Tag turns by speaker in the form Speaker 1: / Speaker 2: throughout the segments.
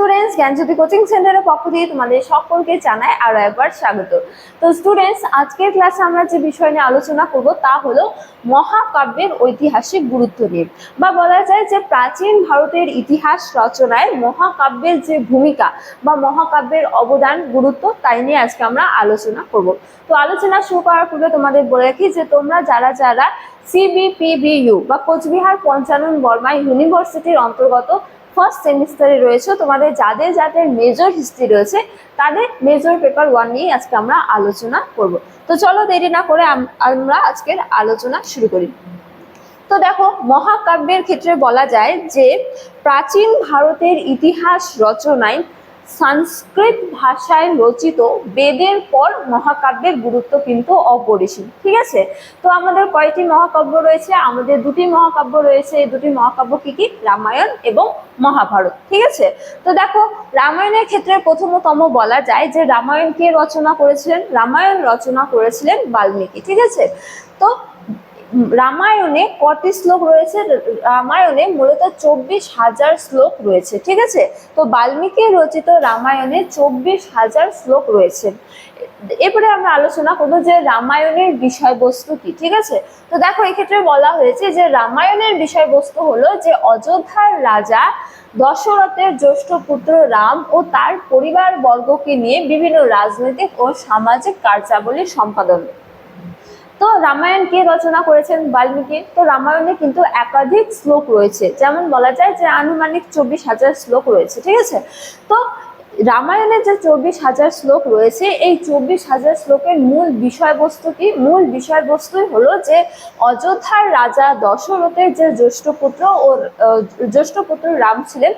Speaker 1: Students জ্ঞানজ্যোতি coaching সেন্টারের পক্ষ দিয়ে তোমাদের সকলকে জানাই আরও একবার স্বাগত। তো স্টুডেন্টস আজকের ক্লাসে আমরা যে বিষয় নিয়ে আলোচনা করব তা হলো মহাকাব্যের ঐতিহাসিক গুরুত্ব নিয়ে। বা বলা যায় যে প্রাচীন ভারতের ইতিহাস রচনায় মহাকাব্যের যে ভূমিকা বা মহাকাব্যের অবদান, গুরুত্ব, তাই নিয়ে আজকে আমরা আলোচনা করব। তো আলোচনা শুরু করার পূর্বে তোমাদের বলে রাখি যে তোমরা যারা যারা সিবিপিবিইউ বা কোচবিহার পঞ্চানন বর্মা ইউনিভার্সিটির অন্তর্গত ফার্স্ট সেমিস্টারে রয়েছে। তোমাদের যাদের যাদের মেজর হিস্ট্রি রয়েছে, তাদের মেজর পেপার ওয়ান নিয়ে আজকে আমরা আলোচনা করব। তো চলো দেরি না করে আমরা আজকের আলোচনা শুরু করি। তো দেখো, মহাকাব্যের ক্ষেত্রে বলা যায় যে প্রাচীন ভারতের ইতিহাস রচনায় সংস্কৃত ভাষায় রচিত বেদের পর মহাকাব্যের গুরুত্ব কিন্তু অপরিসীম, ঠিক আছে? তো আমাদের কয়টি মহাকাব্য রয়েছে? আমাদের দুটি মহাকাব্য রয়েছে। এই দুটি মহাকাব্য কি কি? রামায়ণ এবং মহাভারত, ঠিক আছে? তো দেখো, রামায়ণের ক্ষেত্রে প্রথমতম বলা যায় যে রামায়ণ কে রচনা করেছিলেন? রামায়ণ রচনা করেছিলেন বাল্মীকি, ঠিক আছে? তো রামায়ণে কটি শ্লোক রয়েছে? রামায়ণে মূলত চব্বিশ হাজার শ্লোক রয়েছে, ঠিক আছে? তো বাল্মীকি রচিত রামায়ণে চব্বিশ হাজার শ্লোক রয়েছে। এরপরে আমরা আলোচনা করব যে রামায়ণের বিষয়বস্তু কি, ঠিক আছে? তো দেখো, এক্ষেত্রে বলা হয়েছে যে রামায়ণের বিষয়বস্তু হলো যে অযোধ্যার রাজা দশরথের জ্যেষ্ঠ পুত্র রাম ও তার পরিবার বর্গকে নিয়ে বিভিন্ন রাজনৈতিক ও সামাজিক কার্যাবলী সম্পাদন। তো রামায়ণ কে রচনা করেছেন বাল্মীকি? তো রামায়ণে কিন্তু একাধিক শ্লোক রয়েছে। যেমন বলা যায় যে আনুমানিক চব্বিশ হাজার শ্লোক রয়েছে ঠিক আছে? তো রামায়ণে যে চব্বিশ হাজার শ্লোক রয়েছে এই চব্বিশ হাজার শ্লোকের মূল বিষয়বস্তু কি? মূল বিষয়বস্তুই হলো যে অযোধ্যার রাজা দশরথের যে জ্যেষ্ঠ পুত্র ও আহ, জ্যেষ্ঠ পুত্র রাম ছিলেন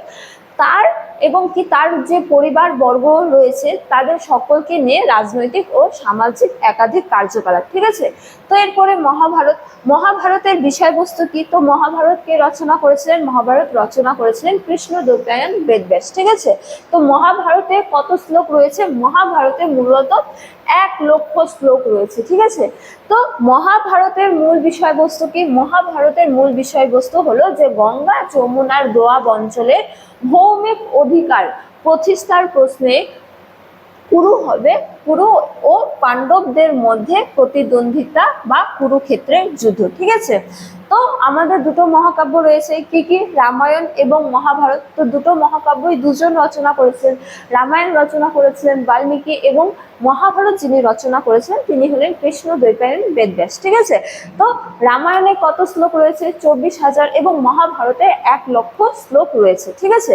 Speaker 1: তার এবং কি তার যে পরিবার বর্গ রয়েছে, তাদের সকলকে নিয়ে রাজনৈতিক ও সামাজিক একাধিক কার্যকলাপ, ঠিক আছে? তো এরপরে মহাভারত। মহাভারতের বিষয়বস্তু কি? তো মহাভারত কে রচনা করেছিলেন? মহাভারত রচনা করেছিলেন কৃষ্ণ দ্বৈপায়ন বেদব্যাস, ঠিক আছে? তো মহাভারতে কত শ্লোক রয়েছে? মহাভারতে মূলত এক লক্ষ শ্লোক রয়েছে, ঠিক আছে? তো মহাভারতের মূল বিষয়বস্তু কি? মহাভারতের মূল বিষয়বস্তু হলো যে গঙ্গা যমুনার দোয়াব অঞ্চলে ভৌমিক অধিকার প্রতিষ্ঠার প্রশ্নে কুরু হবে। কুরু ও পাণ্ডবদের মধ্যে প্রতিদ্বন্দ্বিতা বা কুরুক্ষেত্রের যুদ্ধ, ঠিক আছে? তো আমাদের দুটো মহাকাব্য রয়েছে, কি কি? রামায়ণ এবং মহাভারত। তো দুটো মহাকাব্যই দুজন রচনা করেছেন। রামায়ণ রচনা করেছিলেন বাল্মীকি এবং মহাভারত যিনি রচনা করেছেন, তিনি হলেন কৃষ্ণ দ্বৈপায়ন বেদব্যাস, ঠিক আছে? তো রামায়ণে কত শ্লোক রয়েছে? চব্বিশ হাজার এবং মহাভারতে এক লক্ষ শ্লোক রয়েছে, ঠিক আছে?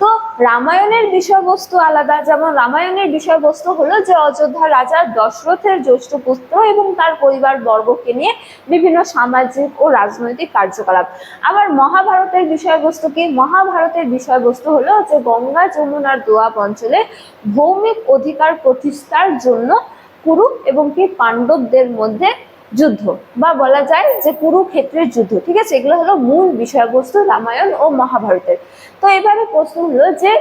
Speaker 1: তো রামায়ণের বিষয়বস্তু আলাদা, যেমন রামায়ণের বিষয়বস্তু হলো যে অযোধ্যা রাজা দশরথের জ্যেষ্ঠ পুত্র এবং তার পরিবার বর্গকে নিয়ে বিভিন্ন সামাজিক ও রাজনৈতিক কার্যকলাপ। আবার মহাভারতের বিষয়বস্তু কি? মহাভারতের বিষয়বস্তু হলো যে গঙ্গা যমুনার দোয়াব অঞ্চলে ভৌমিক অধিকার প্রতিষ্ঠার জন্য কুরু এবং কি পাণ্ডবদের মধ্যে যুদ্ধ বা বলা যায় যে কুরুক্ষেত্রের যুদ্ধ। ঠিক আছে? এগুলো হলো মূল বিষয়বস্তু রামায়ণ ও মহাভারতের। তো এবারে প্রশ্ন হলো যে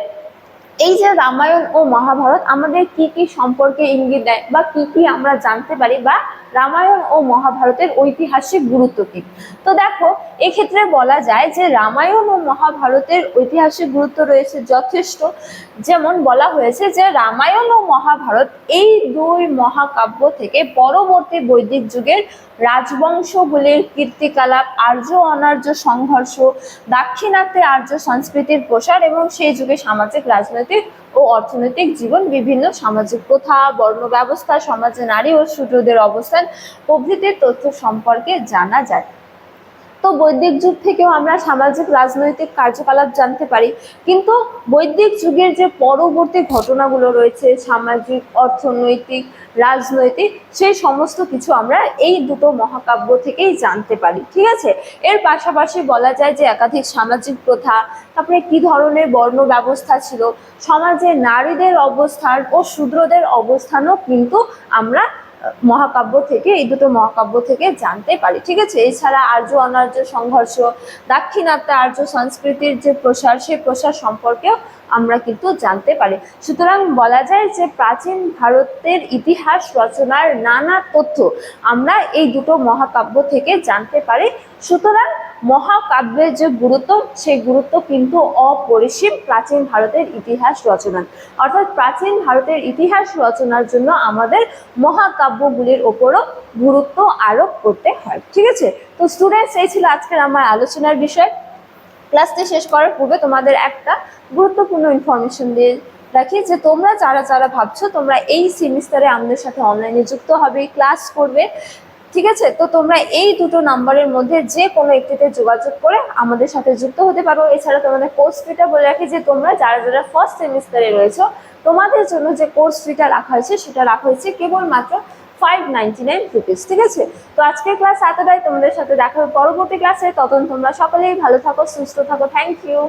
Speaker 1: এই যে রামায়ণ ও মহাভারত, আমাদের কি কি সম্পর্কে ইঙ্গিত দেয় বা কি কি আমরা জানতে পারি বা রামায়ণ ও মহাভারতের ঐতিহাসিক গুরুত্ব কি? তো দেখো, এক্ষেত্রে বলা যায় যে রামায়ণ ও মহাভারতের ঐতিহাসিক গুরুত্ব রয়েছে যথেষ্ট। যেমন বলা হয়েছে যে রামায়ণ ও মহাভারত এই দুই মহাকাব্য থেকে পরবর্তী বৈদিক যুগের রাজবংশগুলির কীর্তিকলাপ, আর্য অনার্য সংঘর্ষ দাক্ষিণাত্যে আর্য সংস্কৃতির প্রসার এবং সেই যুগে সামাজিক রাজনৈতিক ও অর্থনৈতিক জীবন, বিভিন্ন সামাজিক প্রথা, বর্ণ ব্যবস্থা সমাজে নারী ও শূদ্রদের অবস্থান প্রভৃতির তথ্য সম্পর্কে জানা যায়। তো বৈদিক যুগ থেকেও আমরা সামাজিক রাজনৈতিক কার্যকলাপ জানতে পারি। কিন্তু বৈদিক যুগের যে পরবর্তী ঘটনাগুলো রয়েছে, সামাজিক, অর্থনৈতিক, রাজনৈতিক, সেই সমস্ত কিছু আমরা এই দুটো মহাকাব্য থেকেই জানতে পারি, ঠিক আছে? এর পাশাপাশি বলা যায় যে একাধিক সামাজিক প্রথা, তারপরে কি ধরনের বর্ণ ব্যবস্থা ছিল, সমাজে নারীদের অবস্থান ও শূদ্রদের অবস্থানও কিন্তু আমরা মহাকাব্য থেকে, এই দুটো মহাকাব্য থেকে জানতে পারি, ঠিক আছে? এছাড়া আর্য অনার্য সংঘর্ষ, দাক্ষিণাত্য আর্য সংস্কৃতির যে প্রসার সেই প্রসার সম্পর্কেও আমরা কিন্তু জানতে পারি। সুতরাং বলা যায় যে প্রাচীন ভারতের ইতিহাস রচনার নানা তথ্য আমরা এই দুটো মহাকাব্য থেকে জানতে পারি। সুতরাং মহাকাব্যের যে গুরুত্ব, সেই গুরুত্ব কিন্তু অপরিসীম প্রাচীন ভারতের ইতিহাস রচনা অর্থাৎ প্রাচীন ভারতের ইতিহাস রচনার জন্য আমাদের মহাকাব্যগুলির ওপরও গুরুত্ব আরোপ করতে হয়। ঠিক আছে? তো স্টুডেন্টস এই ছিল আজকের আমার আলোচনার বিষয়। ক্লাসটি শেষ করার পূর্বে তোমাদের একটা গুরুত্বপূর্ণ ইনফরমেশন দিয়ে রাখি যে তোমরা যারা যারা ভাবছ তোমরা এই সেমিস্টারে আমাদের সাথে অনলাইনে যুক্ত হবে ক্লাস করবে। ঠিক আছে? তো তোমরা এই দুটো নাম্বারের মধ্যে যে কোনো একটিতে যোগাযোগ করে আমাদের সাথে যুক্ত হতে পারো। এছাড়া তোমাদের কোর্স ফিটা বলে রাখি যে তোমরা যারা যারা ফার্স্ট সেমিস্টারে রয়েছো, তোমাদের জন্য যে কোর্স ফিটা রাখা হয়েছে, সেটা রাখা হয়েছে কেবলমাত্র ফাইভ নাইনটি নাইন রুপিস ঠিক আছে? তো আজকের ক্লাস এতটাই। তোমাদের সাথে দেখা পরবর্তী ক্লাসে তখন তোমরা সকলেই ভালো থাকো, সুস্থ থাকো। Thank you